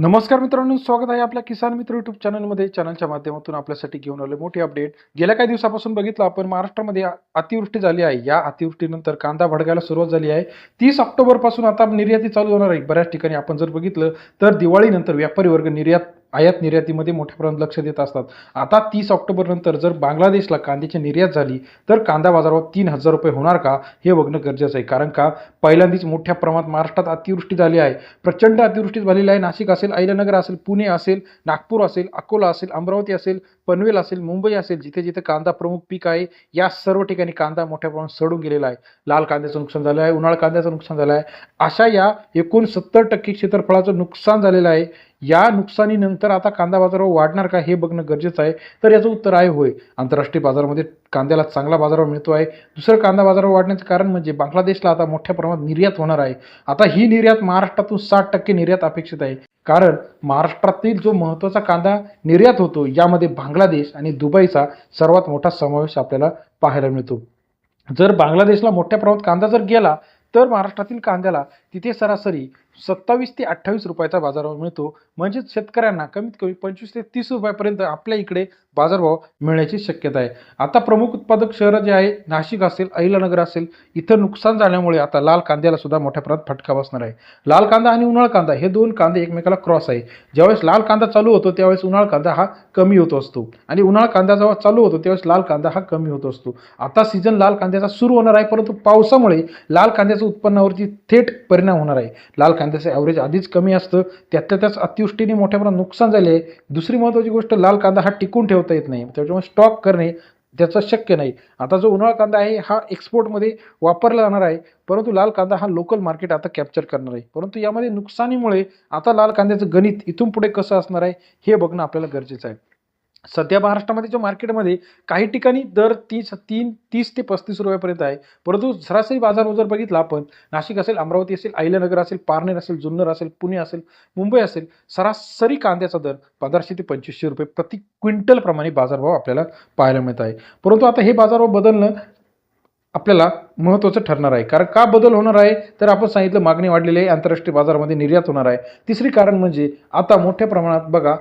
नमस्कार मित्रांनो स्वागत आहे आपल्या किसान मित्र युट्यूब चॅनलमध्ये चॅनलच्या माध्यमातून आपल्यासाठी घेऊन आले मोठी अपडेट गेल्या काही दिवसापासून बघितलं आपण महाराष्ट्रामध्ये अतिवृष्टी झाली आहे. या अतिवृष्टीनंतर कांदा भडकायला सुरुवात झाली आहे. तीस ऑक्टोबरपासून आता निर्याती चालू होणार आहे. बऱ्याच ठिकाणी आपण जर बघितलं तर दिवाळीनंतर व्यापारी वर्ग निर्यात आयात निर्यातीमध्ये मोठ्या प्रमाणात लक्ष देत असतात. आता तीस ऑक्टोबर नंतर जर बांगलादेशला कांद्याची निर्यात झाली तर कांदा बाजारावर तीन हजार रुपये होणार का? हे बघणं गरजेचं आहे. कारण का? पहिल्यांदाच मोठ्या प्रमाणात महाराष्ट्रात अतिवृष्टी झाली आहे. प्रचंड अतिवृष्टी झालेली आहे. नाशिक असेल अहिल्यानगर असेल पुणे असेल नागपूर असेल अकोला असेल अमरावती असेल पनवेल असेल मुंबई असेल जिथे जिथे कांदा प्रमुख पीक आहे या सर्व ठिकाणी कांदा मोठ्या प्रमाणात सडून गेलेला आहे. लाल कांद्याचं नुकसान झालं आहे उन्हाळ कांद्याचं नुकसान झालं आहे. अशा या एकूण सत्तर टक्के क्षेत्रफळाचं नुकसान झालेलं आहे. या नुकसानीनंतर आता कांदा बाजारावर वाढणार का हे बघणं गरजेचं आहे. तर याचं उत्तर आहे होय. आंतरराष्ट्रीय बाजारामध्ये कांद्याला चांगला बाजारभाव मिळतो आहे. दुसरं कांदा बाजारावर वाढण्याचं कारण म्हणजे बांगलादेशला आता मोठ्या प्रमाणात निर्यात होणार आहे. आता ही निर्यात महाराष्ट्रातून साठ टक्के निर्यात अपेक्षित आहे. कारण महाराष्ट्रातील जो महत्त्वाचा कांदा निर्यात होतो यामध्ये बांगलादेश आणि दुबईचा सर्वात मोठा समावेश आपल्याला पाहायला मिळतो. जर बांगलादेशला मोठ्या प्रमाणात कांदा जर गेला तर महाराष्ट्रातील कांद्याला तिथे सरासरी सत्तावीस ते अठ्ठावीस रुपयाचा बाजारभाव मिळतो. म्हणजेच शेतकऱ्यांना कमीत कमी पंचवीस ते तीस रुपयापर्यंत आपल्या इकडे बाजारभाव मिळण्याची शक्यता आहे. आता प्रमुख उत्पादक शहरं जे आहे नाशिक असेल अहिलानगर असेल इथं नुकसान झाल्यामुळे आता लाल कांद्याला सुद्धा मोठ्या प्रमाणात फटका बसणार आहे. लाल कांदा आणि उन्हाळ कांदा हे दोन कांदे एकमेकाला क्रॉस आहे. ज्यावेळेस लाल कांदा चालू होतो त्यावेळेस उन्हाळ कांदा हा कमी होत असतो. आणि उन्हाळ कांदा जेव्हा चालू होतो त्यावेळेस लाल कांदा हा कमी होत असतो. आता सीझन लाल कांद्याचा सुरू होणार आहे परंतु पावसामुळे लाल कांद्याच्या उत्पन्नावरती थेट परिणाम होणार आहे. लाल कांदा कांद्याचं ॲव्हरेज आधीच कमी असतं त्यातल्या त्याच अतिवृष्टीने मोठ्या प्रमाणात नुकसान झाले आहे दुसरी महत्त्वाची गोष्ट लाल कांदा हा टिकून ठेवता येत नाही. त्याच्यामुळे स्टॉक करणे त्याचं शक्य नाही. आता जो उन्हाळा कांदा आहे हा एक्सपोर्टमध्ये वापरला जाणार आहे. परंतु लाल कांदा हा लोकल मार्केट आता कॅप्चर करणार आहे. परंतु यामध्ये नुकसानीमुळे आता लाल कांद्याचं गणित इथून पुढे कसं असणार आहे हे बघणं आपल्याला गरजेचं आहे. सध्या महाराष्ट्रामध्ये जो मार्केटमध्ये काही ठिकाणी दर तीस तीन तीस ते पस्तीस रुपयापर्यंत आहे. परंतु सरासरी बाजार जर बघितला आपण नाशिक असेल अमरावती असेल अहिल्यानगर असेल पारनेर असेल जुन्नर असेल पुणे असेल मुंबई असेल सरासरी कांद्याचा दर पंधराशे ते पंचवीसशे रुपये प्रति क्विंटलप्रमाणे बाजारभाव आपल्याला पाहायला मिळत आहे. परंतु आता हे बाजारभाव बदलणं आपल्याला महत्त्वाचं ठरणार आहे. कारण का बदल होणार आहे? तर आपण सांगितलं मागणी वाढलेली आहे आंतरराष्ट्रीय बाजारामध्ये निर्यात होणार आहे. तिसरी कारण म्हणजे आता मोठ्या प्रमाणात बघा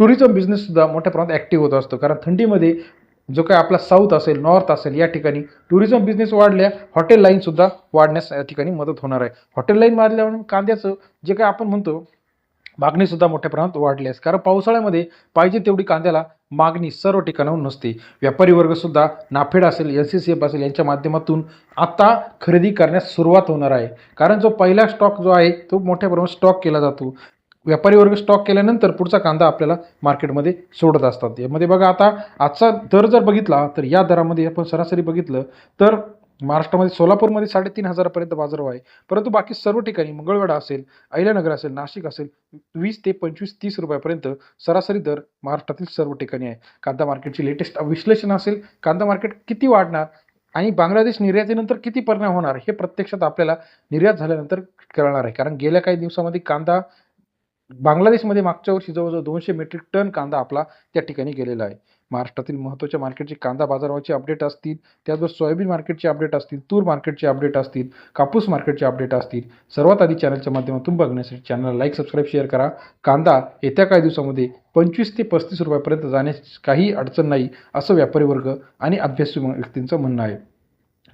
टुरिझम बिझनेससुद्धा मोठ्या प्रमाणात ॲक्टिव्ह होत असतो. कारण थंडीमध्ये जो काय आपला साऊथ असेल नॉर्थ असेल या ठिकाणी टुरिझम बिझनेस वाढल्या हॉटेल लाईनसुद्धा वाढण्यास या ठिकाणी मदत होणार आहे. हॉटेल लाईन वाढल्यामुळे कांद्याचं जे काय आपण म्हणतो मागणीसुद्धा मोठ्या प्रमाणात वाढली आहे. कारण पावसाळ्यामध्ये पाहिजे तेवढी कांद्याला मागणी सर्व ठिकाणाहून नसते. व्यापारी वर्गसुद्धा नाफेड असेल एन सी सी एफ असेल यांच्या माध्यमातून आता खरेदी करण्यास सुरुवात होणार आहे. कारण जो पहिला स्टॉक जो आहे तो मोठ्या प्रमाणात स्टॉक केला जातो. व्यापारी वर्ग स्टॉक केल्यानंतर पुढचा कांदा आपल्याला मार्केटमध्ये सोडत असतात. यामध्ये बघा आता आजचा दर जर बघितला तर या दरामध्ये आपण सरासरी बघितलं तर महाराष्ट्रामध्ये सोलापूरमध्ये साडेतीन हजारापर्यंत बाजारभाव आहे. परंतु बाकी सर्व ठिकाणी मंगळवेढा असेल अहिल्यानगर असेल नाशिक असेल वीस ते पंचवीस तीस रुपयापर्यंत सरासरी दर महाराष्ट्रातील सर्व ठिकाणी आहे. कांदा मार्केटची लेटेस्ट विश्लेषण असेल कांदा मार्केट किती वाढणार आणि बांगलादेश निर्यातीनंतर किती परिणाम होणार हे प्रत्यक्षात आपल्याला निर्यात झाल्यानंतर कळणार आहे. कारण गेल्या काही दिवसामध्ये कांदा बांगलादेशमध्ये मागच्या वर्षी जवळजवळ दोनशे मेट्रिक टन कांदा आपला त्या ठिकाणी गेलेला आहे. महाराष्ट्रातील महत्त्वाच्या मार्केटचे कांदा बाजाराचे अपडेट असतील त्याचबरोबर सोयाबीन मार्केटचे अपडेट असतील तूर मार्केटचे अपडेट असतील कापूस मार्केटचे अपडेट असतील. सर्वात आधी चॅनलच्या माध्यमातून बघण्यासाठी चॅनलला लाईक सबस्क्राईब शेअर करा. कांदा येत्या काही दिवसामध्ये पंचवीस ते पस्तीस रुपयापर्यंत जाण्यास काही अडचण नाही असं व्यापारी वर्ग आणि अभ्यासू व्यक्तींचं म्हणणं आहे.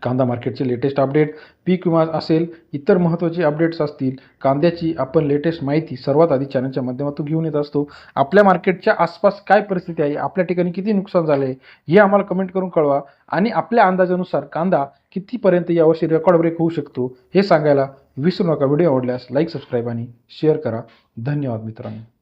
कांदा मार्केटचे लेटेस्ट अपडेट पीक विमा असेल इतर महत्त्वाचे अपडेट्स असतील कांद्याची आपण लेटेस्ट माहिती सर्वात आधी चॅनलच्या माध्यमातून घेऊन येत असतो. आपल्या मार्केटच्या आसपास काय परिस्थिती आहे आपल्या ठिकाणी किती नुकसान झाले हे आम्हाला कमेंट करून कळवा. आणि आपल्या अंदाजानुसार कांदा कितीपर्यंत यावर्षी रेकॉर्ड ब्रेक होऊ शकतो हे सांगायला विसरू नका. व्हिडिओ आवडल्यास लाईक सबस्क्राईब आणि शेअर करा. धन्यवाद मित्रांनो.